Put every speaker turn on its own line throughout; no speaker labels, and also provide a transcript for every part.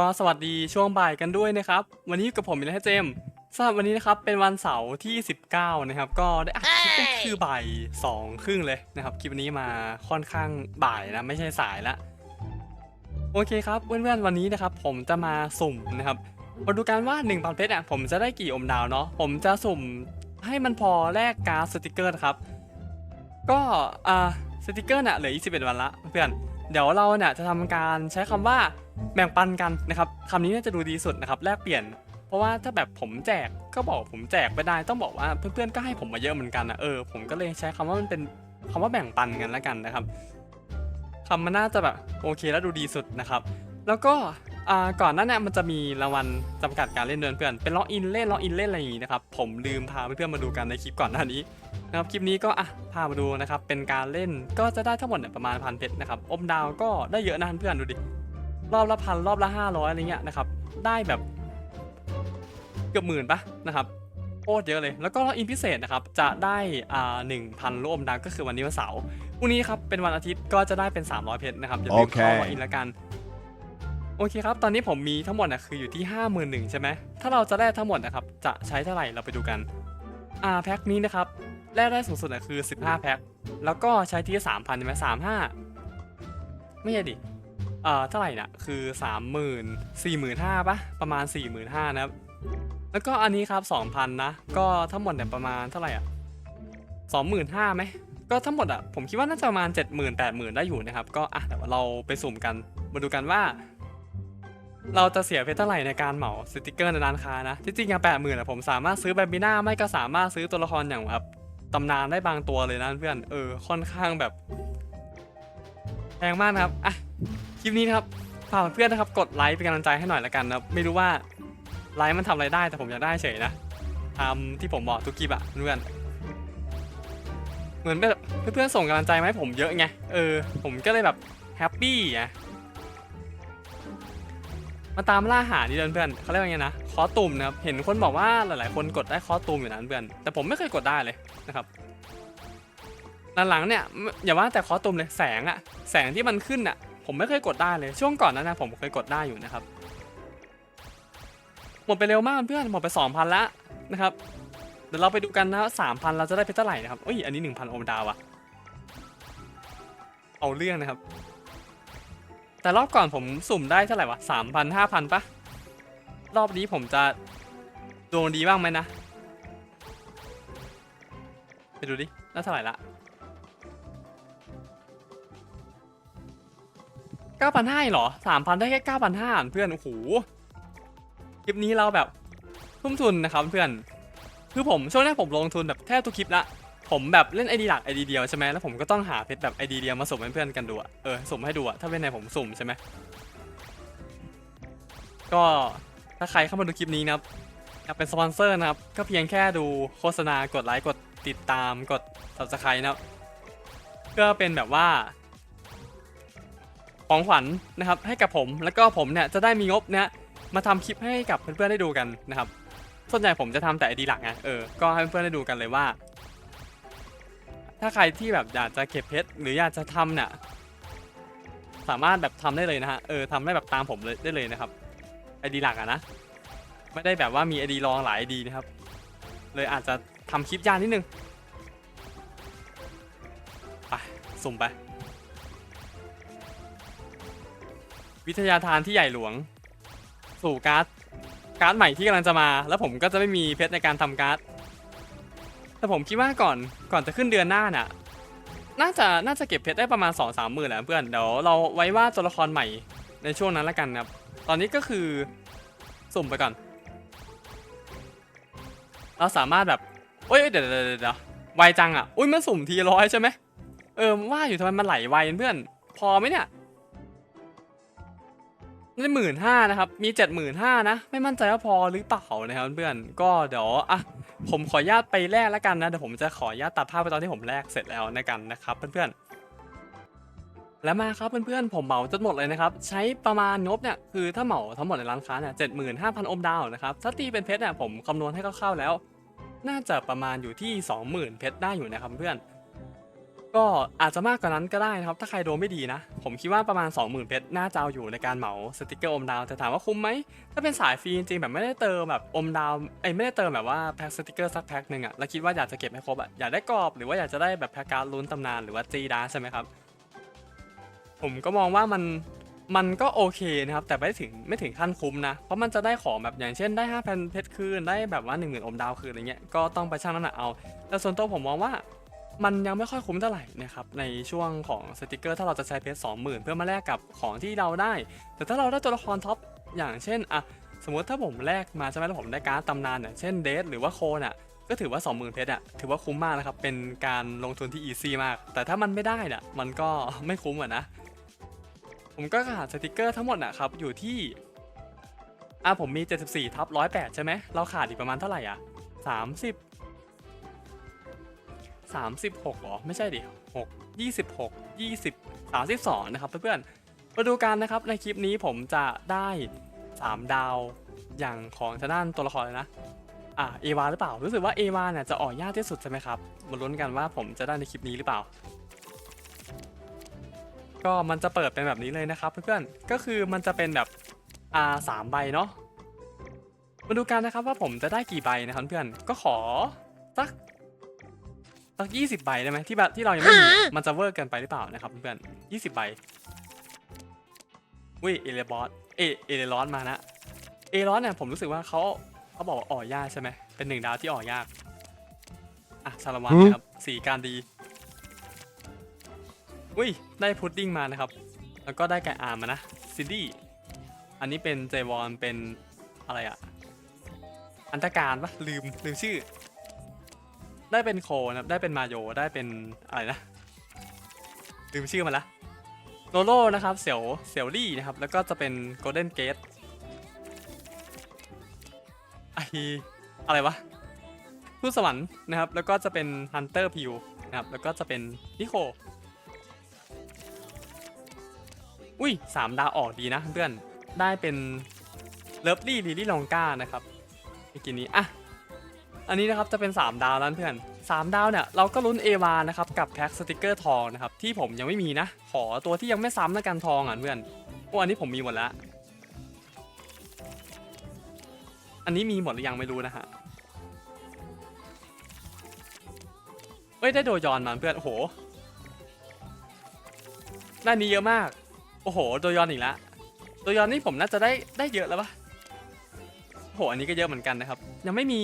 ก็สวัสดีช่วงบ่ายกันด้วยนะครับ วันนี้อยู่กับผมมิลเลเจมส์สำหรับวันนี้นะครับเป็นวันเสาร์ที่ 19 นะครับ ก็ได้อัดคลิปก็คือบ่ายสองครึ่งเลยนะครับคลิปนี้มาค่อนข้างบ่ายนะไม่ใช่สายละโอเคครับเพื่อนๆวันนี้นะครับ ผมจะมาสุ่มนะครับมาดูกันว่า1พันเพชรอะผมจะได้กี่อมดาวเนาะผมจะสุ่มให้มันพอแลกการ์ดสติกเกอร์นะครับ ก็อ่าสติกเกอร์เนี่ยเหลือ21วันละเพื่อน เดี๋ยวเราเนี่ยจะทำการใช้คำว่าแบ่งปันกันนะครับคำนี้น่าจะดูดีสุดนะครับแลกเปลี่ยน เพราะว่าถ้าแบบผมแจกก็บอกผมแจกไปได้ ต้องบอกว่าเพื่อนๆก็ให้ผมมาเยอะเหมือนกันนะเออผมก็เลยใช้คำว่ามันเป็นคำว่าแบ่งปันกันแล้วกันนะครับคำมันน่าจะแบบโอเคแล้วดูดีสุดนะครับ แล้วก็ อ่าก่อนหน้าเนี้มันจะมีรางวัลจำกัดการเล่นเดือนเพื่อนเป็นล็อกอินเล่นล็อกอินเล่นอะไรอย่างงี้นะครับผมลืมพาเพื่อนๆมาดูกันในคลิปก่อนหน้านี้นะครับคลิปนี้ก็อะพามาดูนะครับเป็นการเล่นก็จะได้ทั้งหมดเนี่ยประมาณพันเพชรนะครับอมดาวก็ได้เยอะนะเพื่อนดูดิรอบละพันรอบละห้าร้อยอะไรเงี้ยนะครับได้แบบเกือบหมื่นปะนะครับโคตรเยอะเลย แล้วก็ล็อกอินพิเศษนะครับจะได้อ่าหนึ่งพันลูกอมดาวก็คือวันนี้วันเสาร์พรุ่งนี้ครับเป็นวันอาทิตย์ก็จะได้เป็น 300 เพชรนะครับอย่าลืมเข้า
โอเค
มาอินละกัน โอเคครับ ตอนนี้ผมมีทั้งหมดนะคืออยู่ที่ 5 1 0 0 0ใช่ไหมถ้าเราจะได้ทั้งหมดนะครับ จะใช้เท่าไหร่เราไปดูกันอ่าแพ็คนี้นะครับแลกได้สูงสุดอะคือ 15 แพ็ค แล้วก็ใช้ที่ 3,000ใช่ไหม35ไม่ใช่ดิเอ่อเท่าไหร่น่ะคือ 30,000 45,000ปะประมาณ 45,000นะครับแล้วก็อันนี้ครับ 2,000 นะ ก็ทั้งหมดเนี่ยประมาณเท่าไหร่อะ25,000ไหมก็ทั้งหมดอะผมคิดว่าน่าจะประมาณ 70,000 80,000 ได้อยู่นะครับ ก็อะเดี๋ยวเราไปสุ่มกันมาดูกันว่า เราจะเสียเพชรเท่าไหร่ในการเหมาสติกเกอร์ในร้านค้านะที่จริงอะแปดหมื่นอะผมสามารถซื้อแบบบิน่าไม่ก็สามารถซื้อตัวละครอย่างแบบตำนานได้บางตัวเลยนะเพื่อนเออค่อนข้างแบบแพงมากนะครับอะคลิปนี้นะครับฝากเพื่อนนะครับกดไลค์เป็นกำลังใจให้หน่อยละกันนะไม่รู้ว่าไลค์มันทำอะไรได้แต่ผมอยากได้เฉยนะตามที่ผมบอกทุกคลิปอะเพื่อนเหมือนแบบเพื่อนๆส่งกำลังใจมาให้ผมเยอะไงเออผมก็เลยแบบแฮปปี้ไง มาตามล่าหาดิเพื่อนเขาเรียกว่าไงนะคอตุ่มนะครับเห็นคนบอกว่าหลายๆ คนกดได้คอตุ่มอยู่นะเพื่อนแต่ผมไม่เคยกดได้เลยนะครับหลังๆเนี่ยอย่าว่าแต่คอตุ่มเลยแสงอะแสงที่มันขึ้นอะผมไม่เคยกดได้เลยช่วงก่อนนั้นนะผมเคยกดได้อยู่นะครับหมดไปเร็วมากเพื่อนหมดไปสองพันละนะครับเดี๋ยวเราไปดูกันนะสามพันเราจะได้เพชรเท่าไหร่นะครับเอ้ยอันนี้หนึ่งพันโอมดาวอะเอาเรื่องนะครับ แต่รอบก่อนผมสุ่มได้เท่าไหร่วะสามพันห้าพันปะรอบนี้ผมจะดวงดีบ้างไหมนะ ไปดูดิ น่าเท่าไหร่ละเก้าพันห้าหรอสามพันได้แค่เก้าพันห้าเพื่อน โอ้โห คลิปนี้เราแบบทุ่มทุนนะครับเพื่อน คือผมช่วงแรกผมลงทุนแบบแทบทุกคลิปละ ผมแบบเล่นไอดีหลักไอดีเดียวใช่ไหมแล้วผมก็ต้องหาเพชรแบบไอดีเดียวมาสุ่มให้เพื่อนกันดูอะเออสุ่มให้ดูอะถ้าเป็นในผมสุ่มใช่ไหมก็ถ้าใครเข้ามาดูคลิปนี้นะครับอยากเป็นสปอนเซอร์นะครับ ก็เพียงแค่ดูโฆษณากดไลค์กดติดตามกด subscribe นะครับเพื่อเป็นแบบว่าของขวัญนะครับให้กับผมแล้วก็ผมเนี่ยจะได้มีงบเนี่ยมาทำคลิปให้กับเพื่อนๆได้ดูกันนะครับ ส่วนใหญ่ผมจะทำแต่ไอดีหลักไงเออก็ให้เพื่อนๆได้ดูกันเลยว่า ถ้าใครที่แบบอยากจะเก็บเพชรหรืออยากจะทำเนี่ยสามารถแบบทำได้เลยนะฮะเออทำได้แบบตามผมเลยได้เลยนะครับไอดีหลักอะนะไม่ได้แบบว่ามีไอดีรองหลายไอดีนะครับ เลยอาจจะทำคลิปยากนิดนึงไปสุ่มไป วิทยาทานที่ใหญ่หลวง สู่การ์ดการ์ดใหม่ที่กำลังจะมา แล้วผมก็จะไม่มีเพชรในการทำการ์ด แต่ผมคิดว่าก่อนก่อนจะขึ้นเดือนหน้าน่ะ น่าจะน่าจะเก็บเพชรได้ประมาณ2อสามหมื่นแหละเพื่อนเดี๋ยวเราไว้ว่าตัวละครใหม่ในช่วงนั้นละกันครับ ตอนนี้ก็คือสุ่มไปก่อน เราสามารถแบบโอ้ยเดี๋ยวเดี๋ยวเดี๋ยวเดี๋ยวไวจังอะ อุ้ยมันสุ่มทีร้อยใช่ไหมเออว่าอยู่ทำไมมันไหลไวเพื่อน พอไหมเนี่ย ได้หมื่นห้านะครับ มีเจ็ดหมื่นห้านะ ไม่มั่นใจว่าพอหรือเปล่านะครับเพื่อน ก็เดี๋ยวอะผมขออนุญาตไปแลกแล้วกันนะ เดี๋ยวผมจะขออนุญาตตัดภาพไปตอนที่ผมแลกเสร็จแล้วนะกันนะครับเพื่อนๆแล้วมาครับเพื่อนๆผมเหมาจนหมดเลยนะครับ ใช้ประมาณงบเนี่ยคือถ้าเหมาทั้งหมดในร้านค้าเนี่ยเจ็ดหมื่นห้าพันอมดาวนะครับถ้าตีเป็นเพชรเนี่ยผมคำนวณให้คร่าวๆแล้ว น่าจะประมาณอยู่ที่ 20,000 เพชรได้อยู่นะครับเพื่อน ก็อาจจะมากกว่านั้นก็ได้นะครับ ถ้าใครโดนไม่ดีนะ ผมคิดว่าประมาณ 20,000 เพชรน่าจะเอาอยู่ในการเหมาสติกเกอร์อมดาว แต่ถามว่าคุ้มไหม ถ้าเป็นสายฟรีจริงๆแบบไม่ได้เติมแบบอมดาวไอ้ไม่ได้เติมแบบว่าแพ็คสติกเกอร์สักแพ็คหนึ่งอะแล้วคิดว่าอยากจะเก็บให้ครบอะอยากได้กรอบหรือว่าอยากจะได้แบบแพ็คการ์ดลุ้นตำนานหรือว่าจีดาใช่ไหมครับ ผมก็มองว่ามันมันก็โอเคนะครับ แต่ไม่ถึงไม่ถึงขั้นคุ้มนะ เพราะมันจะได้ของแบบอย่างเช่นได้5,000เพชรคืนได้แบบว่า1 0,000อมดาวคืนอะไรเงี้ยก็ต้องไปชั่งน้ำหนักเอา แต่ส่วนตัวผมมองว่า มันยังไม่ค่อยคุ้มเท่าไหร่นะครับในช่วงของสติกเกอร์ถ้าเราจะใช้เพชร20,000เพื่อมาแลกกับของที่เราได้ แต่ถ้าเราได้ตัวละครท็อปอย่างเช่นอะสมมติถ้าผมแลกมาใช่ไหมแล้วผมได้การ์ดตำนานเนี่ยเช่นเดทหรือว่าโคน่ะก็ถือว่า 20,000เพชรอะถือว่าคุ้มมากนะครับ เป็นการลงทุนที่อีซี่มาก แต่ถ้ามันไม่ได้เนี่ยมันก็ไม่คุ้มอะนะ ผมก็ขาดสติกเกอร์ทั้งหมดนะครับ อยู่ที่ อะผมมี 74ทับ108 ใช่ไหม เราขาดอีกประมาณเท่าไหร่อะ 30 36หรอ ไม่ใช่ดิ6 26 20 32 นะครับเพื่อนๆมาดูกันนะครับในคลิปนี้ผมจะได้ 3 ดาวอย่างของทางด้านตัวละครเลยนะ อะเอวาหรือเปล่า รู้สึกว่าเอวาเนี่ยจะออกยากที่สุดใช่ไหมครับ มาลุ้นกันว่าผมจะได้ในคลิปนี้หรือเปล่า ก็มันจะเปิดเป็นแบบนี้เลยนะครับ เพื่อนๆ ก็คือมันจะเป็นแบบอ่าสามใบเนาะ มาดูกันนะครับว่าผมจะได้กี่ใบนะครับเพื่อน ก็ขอสัก สักยี่สิบใบได้ไหมที่แบบที่เรายังไม่มีอะมันจะเวอร์เกินไปหรือเปล่านะครับเพื่อนยี่สิบใบอุ้ยเอเลบอสเอเอเลรอนมานะเอเลรอนเนี่ยผมรู้สึกว่าเขาเขาบอกว่าอ่อยากใช่ไหมเป็นหนึ่งดาวที่อ่อยากอะชาละวันนะครับสีการดีอุ้ยได้พุดดิ้งมานะครับ แล้วก็ได้ไก่อาร์มมานะซินดี้อันนี้เป็นเจวอนเป็นอะไรอะอันตการปะลืมลืมชื่อ ได้เป็นโคนะครับได้เป็นมาโยได้เป็นอะไรนะลืมชื่อมันละโลโลนะครับเสี่ยวเสี่ยวลี่นะครับ แล้วก็จะเป็นโกลเด้นเกตไออะไรวะผู้สวรรค์นะครับ แล้วก็จะเป็นฮันเตอร์พิวนะครับ แล้วก็จะเป็นนิโค อุ้ยสามดาวออกดีนะเพื่อน ได้เป็นเลิฟลี่ลิลี่ลองก้านะครับเมื่อกี้นี้ อะ อันนี้นะครับจะเป็น 3 ดาวแล้วเพื่อน 3 ดาวเนี่ยเราก็ลุ้นเอวานะครับกับแพ็คสติกเกอร์ทองนะครับที่ผมยังไม่มีนะ ขอตัวที่ยังไม่ซ้ำแล้วกันทองอะเพื่อนโอ้อันนี้ผมมีหมดแล้ว อันนี้มีหมดหรือยังไม่รู้นะฮะเอ้ยได้โดยอนมาเพื่อนโอ้โหได้นี้เยอะมาก โอ้โห โดยอนอีกแล้วโดยอนนี่ผมน่าจะได้ได้เยอะแล้วปะโอ้โหอันนี้ก็เยอะเหมือนกันนะครับ ยังไม่มี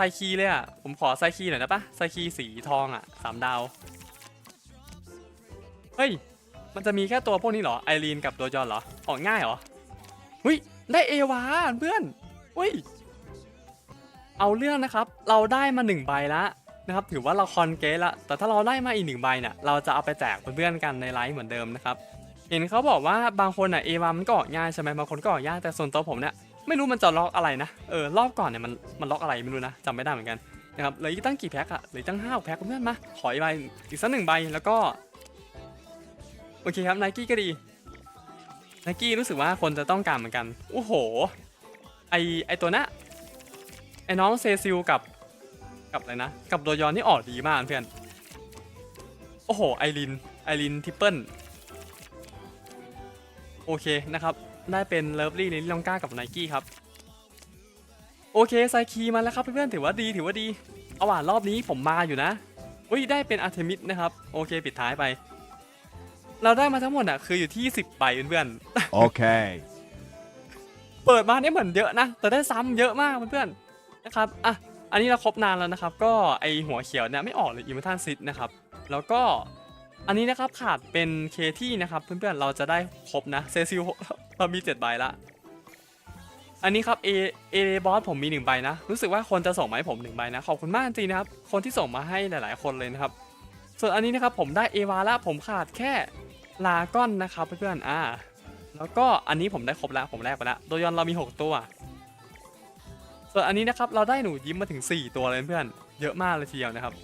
ซคีเลยอะ ผมขอไซคีหน่อยได้ปะไซคีสีทองอะสามดาว เฮ้ย มันจะมีแค่ตัวพวกนี้เหรอ ไอรีนกับโดยอนเหรอ ออกง่ายเหรอหุ้ย ได้เอวาเพื่อนหุ้ย เอาเรื่องนะครับ เราได้มาหนึ่งใบละนะครับ ถือว่าเราคอนเกตละ แต่ถ้าเราได้มาอีกหนึ่งใบเนี่ย เราจะเอาไปแจกเพื่อนๆกันในไลฟ์เหมือนเดิมนะครับ เห็นเขาบอกว่าบางคนอะเอวามันก็ออกง่ายใช่ไหมบางคนก็ออกยาก แต่ส่วนตัวผมเนี่ย ไม่รู้มันจะล็อกอะไรนะ เออ รอบก่อนเนี่ยมันมันล็อกอะไรไม่รู้นะจำไม่ได้เหมือนกันนะครับเหลืออีกตั้งกี่แพ็คอะเหลือตั้งห้าแพ็คเพื่อนมา ขออีกใบอีกสักหนึ่งใบแล้วก็ โอเคครับไนกี้ก็ดีไนกี้รู้สึกว่าคนจะต้องการเหมือนกัน โอ้โห ไอไอตัวนะไอน้องเซซิลกับกับอะไรนะ กับโดยอนนี่ออกดีมากเพื่อน โอ้โห ไอริน ไอรินทิปเปิลโอเคนะครับ ได้เป็นเลิฟลี่ลิลลองก้ากับไนกี้ครับ โอเคไซคีมาแล้วครับเพื่อนๆถือว่าดีถือว่าดีเอาว่ารอบนี้ผมมาอยู่นะอุ้ยได้เป็นอาร์เทมิสนะครับ โอเคปิดท้ายไป เราได้มาทั้งหมดอะคืออยู่ที่ 10ใบเพื่อนๆ
Okay.
เปิดมาเนี่ยเหมือนเยอะนะ แต่ได้ซ้ำเยอะมากเพื่อนๆนะครับอะอันนี้เราครบนานแล้วนะครับ ก็ไอหัวเขียวเนี่ยไม่ออกเลยอิมเมอร์ทันซิตนะครับ แล้วก็ อันนี้นะครับขาดเป็นเคที่นะครับเพื่อนๆเราจะได้ครบนะเซซิลเรามี7ใบละอันนี้ครับเอเอบอสผมมี1ใบนะ รู้สึกว่าคนจะส่งมาให้ผม1ใบนะ ขอบคุณมากจริงนะครับ คนที่ส่งมาให้หลาย ๆ คนเลยนะครับ ส่วนอันนี้นะครับผมได้เอวาละผมขาดแค่ลาก้อนนะครับเพื่อนๆอ่า แล้วก็อันนี้ผมได้ครบแล้วผมแลกไปแล้วโดยอนเรามี 6 ตัว ส่วนอันนี้นะครับเราได้หนูยิ้มมาถึง 4 ตัวเลยเพื่อนเยอะมากเลยทีเดียวนะครับ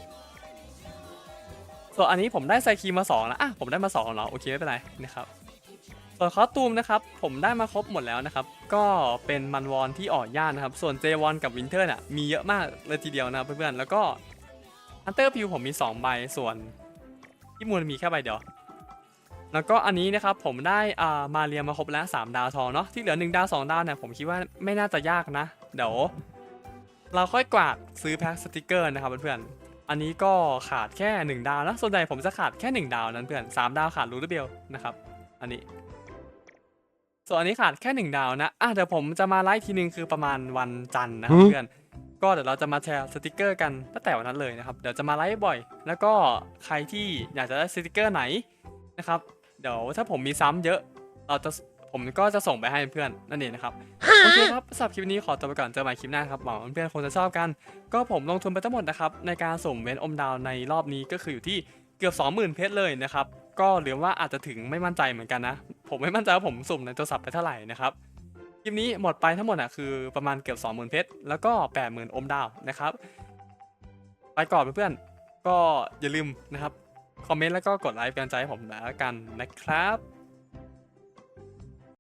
ส่วนอันนี้ผมได้ไซคีมา2แล้วอะผมได้มา2เหรอโอเคไม่เป็นไรนะครับส่วนคอสตูมนะครับผมได้มาครบหมดแล้วนะครับก็เป็นมันวอนที่อ่อกย่านนะครับส่วนเจวอนกับวินเทอร์น่ะมีเยอะมากเลยทีเดียวนะเพื่อนๆแล้วก็ฮันเตอร์พิวผมมี 2 ใบส่วนพี่มูลมีแค่ใบเดียวแล้วก็อันนี้นะครับผมได้อ่ามาเรียมาครบแล้ว 3 ดาวทองเนาะที่เหลือ 1 ดาว 2 ดาวเนี่ยผมคิดว่าไม่น่าจะยากนะ เดี๋ยว เราค่อยกวาดซื้อแพ็คสติกเกอร์นะครับเพื่อนๆ อันนี้ก็ขาดแค่ 1 ดาวนะส่วนใหญ่ผมจะขาดแค่ 1 ดาวนั้นเพื่อน3ดาวขาดรูทเบลนะครับ อันนี้ ส่วนอันนี้ขาดแค่ 1 ดาวนะอะเดี๋ยวผมจะมาไลฟ์ทีนึงคือประมาณวันจันทร์นะครับเพื่อน ก็เดี๋ยวเราจะมาแชร์สติกเกอร์กันตั้งแต่วันนั้นเลยนะครับ เดี๋ยวจะมาไลฟ์บ่อย แล้วก็ใครที่อยากจะได้สติกเกอร์ไหนนะครับ เดี๋ยวถ้าผมมีซ้ำเยอะ เราจะ ผมก็จะส่งไปให้เพื่อนนั่นเองนะครับโอเคครับสำหรับคลิปนี้ขอตัวไปก่อนเจอกันใหม่คลิปหน้าครับหวังว่าเพื่อนๆคงจะชอบกัน ก็ผมลงทุนไปทั้งหมดนะครับในการสุ่มเว้นอมดาวในรอบนี้ก็คืออยู่ที่เกือบ 20,000 เพชรเลยนะครับก็หรือว่าอาจจะถึงไม่มั่นใจเหมือนกันนะ ผมไม่มั่นใจว่าผมสุ่มในโทรศัพท์ไปเท่าไหร่นะครับคลิปนี้หมดไปทั้งหมดอะคือประมาณเกือบ 20,000 เพชรแล้วก็ 80,000 อมดาวนะครับไปก่อนเพื่อนๆก็อย่าลืมนะครับคอมเมนต์แล้วก็กดไลค์เป็นกำลังใจให้ผมแล้วกันนะครับ